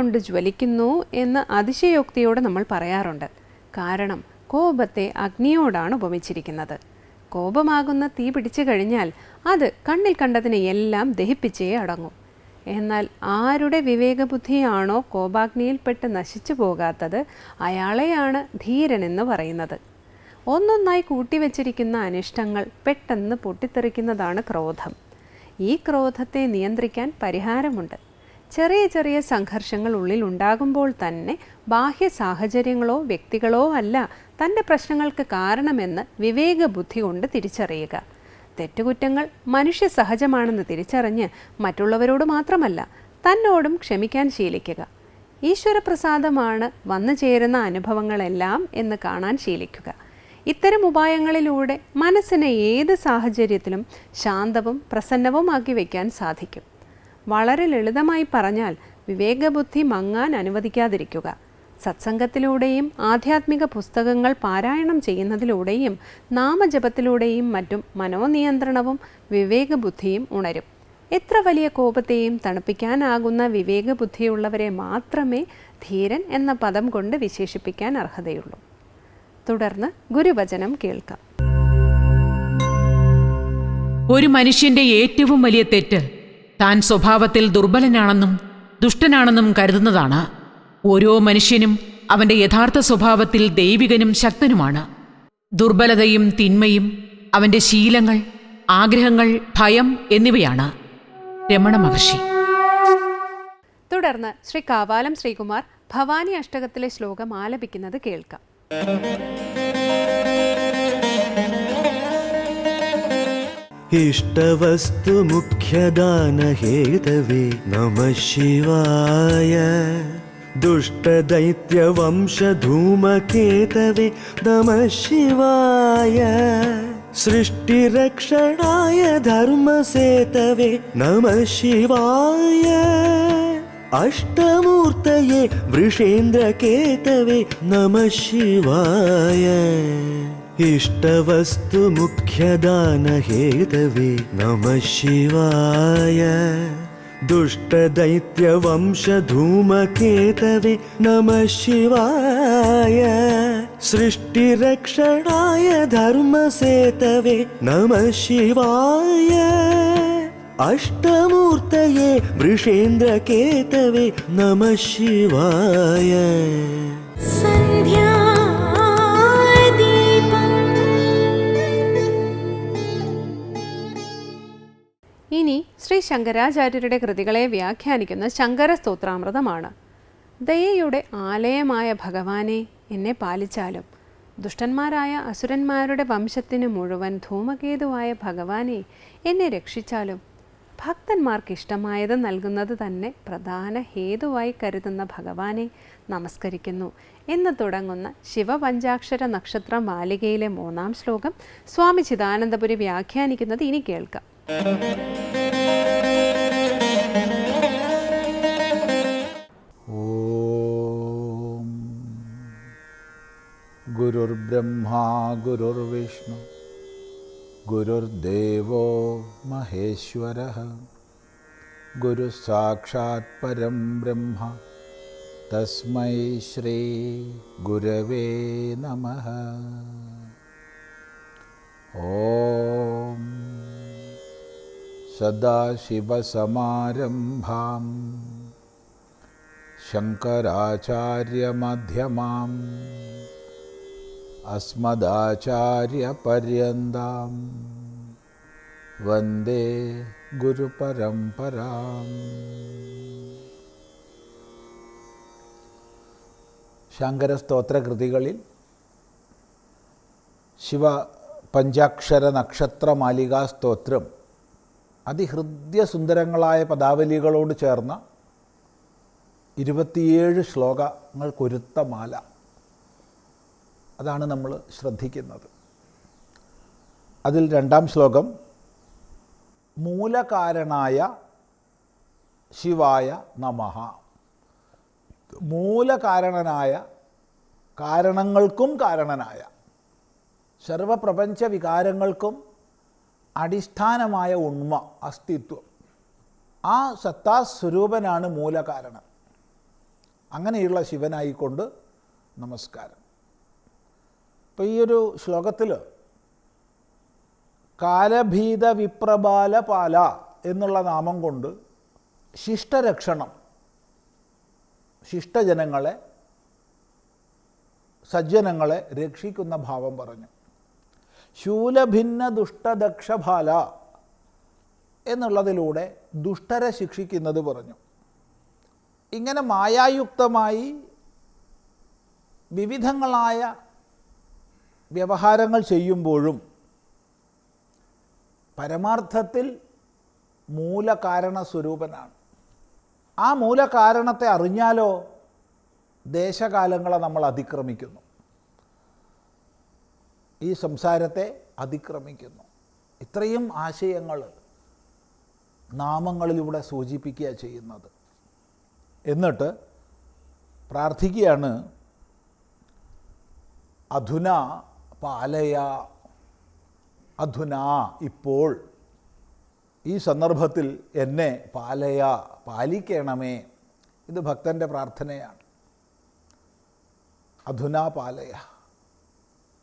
കൊണ്ട് ജ്വലിക്കുന്നു എന്ന് അതിശയോക്തിയോടെ നമ്മൾ പറയാറുണ്ട്. കാരണം കോപത്തെ അഗ്നിയോടാണ് ഉപമിച്ചിരിക്കുന്നത്. കോപമാകുന്ന തീ പിടിച്ചു കഴിഞ്ഞാൽ അത് കണ്ണിൽ കണ്ടതിനെ എല്ലാം ദഹിപ്പിച്ചേ അടങ്ങും. എന്നാൽ ആരുടെ വിവേകബുദ്ധിയാണോ കോപാഗ്നിയിൽപ്പെട്ട് നശിച്ചു പോകാത്തത് അയാളെയാണ് ധീരനെന്ന് പറയുന്നത്. ഒന്നൊന്നായി കൂട്ടിവെച്ചിരിക്കുന്ന അനിഷ്ടങ്ങൾ പെട്ടെന്ന് പൊട്ടിത്തെറിക്കുന്നതാണ് ക്രോധം. ഈ ക്രോധത്തെ നിയന്ത്രിക്കാൻ പരിഹാരമുണ്ട്. ചെറിയ ചെറിയ സംഘർഷങ്ങൾ ഉള്ളിൽ ഉണ്ടാകുമ്പോൾ തന്നെ ബാഹ്യ സാഹചര്യങ്ങളോ വ്യക്തികളോ അല്ല തന്റെ പ്രശ്നങ്ങൾക്ക് കാരണമെന്ന് വിവേകബുദ്ധി കൊണ്ട് തിരിച്ചറിയുക. തെറ്റുകുറ്റങ്ങൾ മനുഷ്യ സഹജമാണെന്ന് തിരിച്ചറിഞ്ഞ് മറ്റുള്ളവരോട് മാത്രമല്ല തന്നോടും ക്ഷമിക്കാൻ ശീലിക്കുക. ഈശ്വരപ്രസാദമാണ് വന്നു ചേരുന്ന അനുഭവങ്ങളെല്ലാം എന്ന് കാണാൻ ശീലിക്കുക. ഇത്തരം ഉപായങ്ങളിലൂടെ മനസ്സിനെ ഏത് സാഹചര്യത്തിലും ശാന്തവും പ്രസന്നവുമാക്കി വയ്ക്കാൻ സാധിക്കും. വളരെ ലളിതമായി പറഞ്ഞാൽ വിവേകബുദ്ധി മങ്ങാൻ അനുവദിക്കാതിരിക്കുക. സത്സംഗത്തിലൂടെയും ആധ്യാത്മിക പുസ്തകങ്ങൾ പാരായണം ചെയ്യുന്നതിലൂടെയും നാമജപത്തിലൂടെയും മറ്റും മനോനിയന്ത്രണവും വിവേകബുദ്ധിയും ഉണരും. എത്ര വലിയ കോപത്തെയും തണുപ്പിക്കാനാകുന്ന വിവേകബുദ്ധിയുള്ളവരെ മാത്രമേ ധീരൻ എന്ന പദം കൊണ്ട് വിശേഷിപ്പിക്കാൻ അർഹതയുള്ളൂ. തുടർന്ന് ഗുരുവചനം കേൾക്കാം. ഒരു മനുഷ്യന്റെ ഏറ്റവും വലിയ തെറ്റ് താൻ സ്വഭാവത്തിൽ ദുർബലനാണെന്നും ദുഷ്ടനാണെന്നും കരുതുന്നതാണ്. ഓരോ മനുഷ്യനും അവന്റെ യഥാർത്ഥ സ്വഭാവത്തിൽ ദൈവികനും ശക്തനുമാണ്. ദുർബലതയും തിന്മയും അവന്റെ ശീലങ്ങൾ ആഗ്രഹങ്ങൾ ഭയം എന്നിവയാണ്. രമണ മഹർഷി. തുടർന്ന് ശ്രീ കാവാലം ശ്രീകുമാർ ഭവാനി അഷ്ടകത്തിലെ ശ്ലോകം ആലപിക്കുന്നത് കേൾക്കാം. इष्टवस्तुमुख्यदानहेतवे नमः शिवाय। दुष्टदैत्यवंशधूमकेतवे नमः शिवाय। सृष्टिरक्षणाय धर्मसेतवे नमः शिवाय। अष्टमूर्तये वृषेन्द्रकेतवे नमः शिवाय इष्टवस्तुमुख्यदानहेतवे नमः शिवाय दुष्टदैत्यवंशधूमकेतवे नमः शिवाय सृष्टिरक्षणाय धर्मसेतवे नमः शिवाय अष्टमूर्तये वृषेन्द्रकेतवे नमः शिवाय ഇനി ശ്രീ ശങ്കരാചാര്യരുടെ കൃതികളെ വ്യാഖ്യാനിക്കുന്ന ശങ്കര സ്തോത്രാമൃതമാണ് ദയയുടെ ആലയമായ ഭഗവാനെ എന്നെ പാലിച്ചാലും ദുഷ്ടന്മാരായ അസുരന്മാരുടെ വംശത്തിന് മുഴുവൻ ധൂമകേതുവായ ഭഗവാനെ എന്നെ രക്ഷിച്ചാലും ഭക്തന്മാർക്ക് ഇഷ്ടമായത് നൽകുന്നത് തന്നെ പ്രധാന ഹേതുവായി കരുതുന്ന ഭഗവാനെ നമസ്കരിക്കുന്നു എന്ന് തുടങ്ങുന്ന ശിവപഞ്ചാക്ഷര നക്ഷത്രം മാലികയിലെ മൂന്നാം ശ്ലോകം സ്വാമി ചിദാനന്ദപുരി വ്യാഖ്യാനിക്കുന്നത് ഇനി കേൾക്കാം. गुरुर्ब्रह्मा गुरुर्विष्णु गुरुर्देवो महेश्वरः। गुरुसाक्षात् परं ब्रह्म तस्मै श्रीगुरवे नमः। ॐ सदाशिवसमारम्भाम् शङ्कराचार्यमध्यमाम् अस्मदाचार्यपर्यन्तां वन्दे ഗുരുപരമ്പരാം ശങ്കരസ്തോത്രകൃതികളിൽ ശിവ പഞ്ചാക്ഷര നക്ഷത്രമാലികാ സ്തോത്രം അതിഹൃദ്യസുന്ദരങ്ങളായ പദാവലികളോട് ചേർന്ന ഇരുപത്തിയേഴ് ശ്ലോകങ്ങൾക്കൊരുത്ത മാല അതാണ് നമ്മൾ ശ്രദ്ധിക്കുന്നത്. അതിൽ രണ്ടാം ശ്ലോകം മൂലകാരണായ ശിവായ നമഹ മൂലകാരണനായ കാരണങ്ങൾക്കും കാരണനായ സർവപ്രപഞ്ച വികാരങ്ങൾക്കും അടിസ്ഥാനമായ ഉണ്മ അസ്തിത്വം. ആ സത്താസ്വരൂപനാണ് മൂലകാരണം. അങ്ങനെയുള്ള ശിവനായിക്കൊണ്ട് നമസ്കാരം. അപ്പോൾ ഈ ഒരു ശ്ലോകത്തിൽ കാലഭീത വിപ്രബാല പാല എന്നുള്ള നാമം കൊണ്ട് ശിഷ്ടരക്ഷണം ശിഷ്ടജനങ്ങളെ സജ്ജനങ്ങളെ രക്ഷിക്കുന്ന ഭാവം പറഞ്ഞു. ശൂലഭിന്ന ദുഷ്ടദക്ഷഭാല എന്നുള്ളതിലൂടെ ദുഷ്ടരെ ശിക്ഷിക്കുന്നത് പറഞ്ഞു. ഇങ്ങനെ മായായുക്തമായി വിവിധങ്ങളായ വ്യവഹാരങ്ങൾ ചെയ്യുമ്പോഴും പരമാർത്ഥത്തിൽ മൂലകാരണ സ്വരൂപനാണ് ആ മൂലകാരണത്തെ അറിഞ്ഞാലോ ദേശകാലങ്ങളെ നമ്മൾ അതിക്രമിക്കുന്നു. ഈ സംസാരത്തെ അതിക്രമിക്കുന്നു. ഇത്രയും ആശയങ്ങൾ നാമങ്ങളിലൂടെ സൂചിപ്പിക്കുക ചെയ്യുന്നത്. എന്നിട്ട് പ്രാർത്ഥിക്കുകയാണ് അധുന പാലയ അധുന ഇപ്പോൾ. ഈ സന്ദർഭത്തിൽ എന്നെ പാലയ പാലിക്കണമേ. ഇത് ഭക്തന്റെ പ്രാർത്ഥനയാണ്. അധുന പാലയ.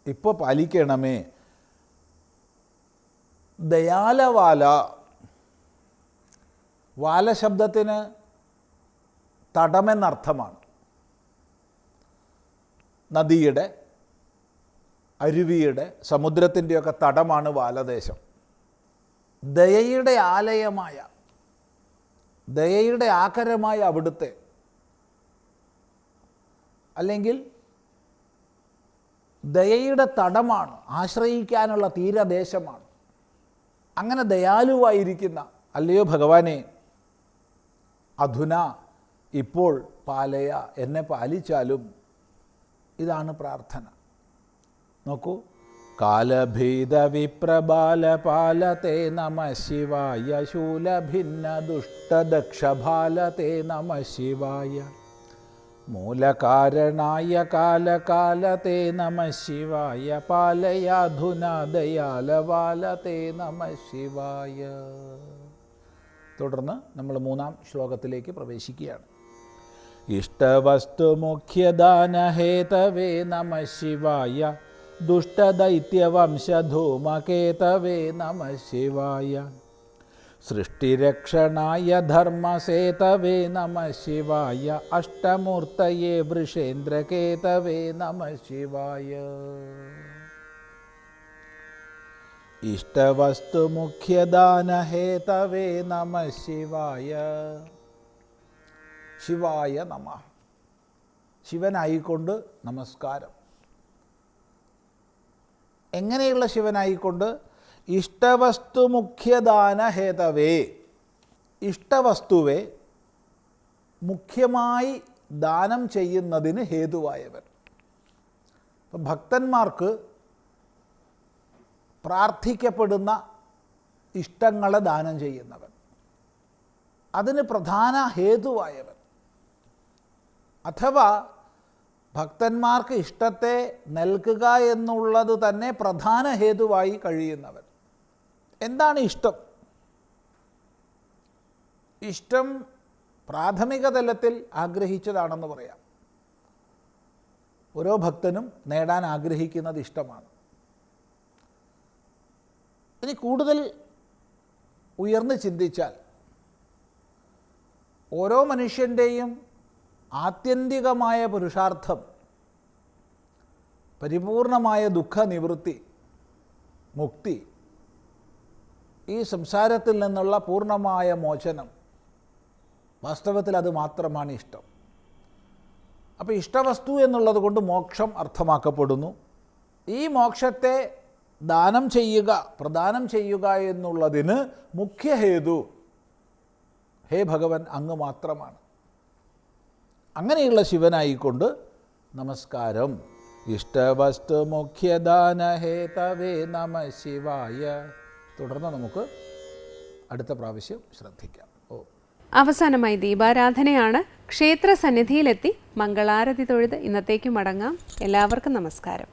ഇപ്പോൾ പാലിക്കണമേ. ദയാലവാല. വാലശബ്ദത്തിന് തടമെന്നർത്ഥമാണ്. നദിയുടെ അരുവിയുടെ സമുദ്രത്തിന്റെയൊക്കെ തടമാണ് വാലദേശം. ദയയുടെ ആലയമായ ദയയുടെ ആകരമായ അവിടുത്തെ അല്ലെങ്കിൽ ദയയുടെ തടമാണ് ആശ്രയിക്കാനുള്ള തീരദേശമാണ്. അങ്ങനെ ദയാലുവായിരിക്കുന്ന അല്ലയോ ഭഗവാനെ അധുന ഇപ്പോൾ പാലയ എന്നെ പാലിച്ചാലും ഇതാണ് പ്രാർത്ഥന. നോക്കൂ. കാലഭീതവിപ്രബാലപാലത്തെ വിപ്രബാല പാലത്തെ നമ ശിവായ ശൂലഭിന്ന ദുഷ്ടദക്ഷഭാലത്തെ നമ ശിവായ. മൂലകാരണായ കാലകാലത്തെ നമ ശിവായ പാലയാധുന ദയാലവാലത്തെ നമ ശിവായ. തുടർന്ന് നമ്മൾ മൂന്നാം ശ്ലോകത്തിലേക്ക് പ്രവേശിക്കുകയാണ്. ഇഷ്ടവസ്തു മുഖ്യദാനഹേതവേ നമ ശിവായ ദുഷ്ടദൈത്യവംശധൂമകേതവേ നമ ശിവായ. സൃഷ്ടിരക്ഷണായ ധർമ്മസേതവേ നമ ശിവായ. അഷ്ടമൂർത്തയേ വൃഷേന്ദ്രകേതവേ നമ ശിവായ. ഇഷ്ടവസ്തു नमः ശിവായ. ശിവായ നമ. ശിവനായിക്കൊണ്ട് നമസ്കാരം. എങ്ങനെയുള്ള ശിവനായിക്കൊണ്ട്? ഇഷ്ടവസ്തു മുഖ്യദാന ഹേതവേ. ഇഷ്ടവസ്തുവെ മുഖ്യമായി ദാനം ചെയ്യുന്നതിന് ഹേതുവായവൻ. ഭക്തന്മാർക്ക് പ്രാർത്ഥിക്കപ്പെടുന്ന ഇഷ്ടങ്ങളെ ദാനം ചെയ്യുന്നവൻ. അതിന് പ്രധാന ഹേതുവായവൻ. അഥവാ ഭക്തന്മാർക്ക് ഇഷ്ടത്തെ നൽകുക എന്നുള്ളത് തന്നെ പ്രധാന ഹേതുവായി കഴിയുന്നവൻ. എന്താണ് ഇഷ്ടം? ഇഷ്ടം പ്രാഥമിക തലത്തിൽ ആഗ്രഹിച്ചതാണെന്ന് പറയാം. ഓരോ ഭക്തനും നേടാൻ ആഗ്രഹിക്കുന്നത് ഇഷ്ടമാണ്. ഇനി കൂടുതൽ ഉയർന്ന് ചിന്തിച്ചാൽ ഓരോ മനുഷ്യന്റെയും ആത്യന്തികമായ പുരുഷാർത്ഥം പരിപൂർണമായ ദുഃഖനിവൃത്തി മുക്തി ഈ സംസാരത്തിൽ നിന്നുള്ള പൂർണമായ മോചനം വാസ്തവത്തിൽ അത് മാത്രമാണ് ഇഷ്ടം. അപ്പോൾ ഇഷ്ടവസ്തു എന്നുള്ളത് കൊണ്ട് മോക്ഷം അർത്ഥമാക്കപ്പെടുന്നു. ഈ മോക്ഷത്തെ ദാനം ചെയ്യുക പ്രദാനം ചെയ്യുക എന്നുള്ളതിന് മുഖ്യഹേതു ഹേ ഭഗവൻ അങ്ങ് മാത്രമാണ്. അങ്ങനെയുള്ള ശിവനായിക്കൊണ്ട് നമസ്കാരം. ഇഷ്ടവസ്തു മുഖ്യദാന ഹേതവേ നമ ശിവായ. തുടർന്ന് നമുക്ക് അടുത്ത പ്രാവശ്യം ശ്രദ്ധിക്കാം. ഓ. അവസാനമായി ദീപാരാധനയാണ്. ക്ഷേത്ര സന്നിധിയിലെത്തി മംഗളാരതി തൊഴുത് ഇന്നത്തേക്ക് മടങ്ങാം. എല്ലാവർക്കും നമസ്കാരം.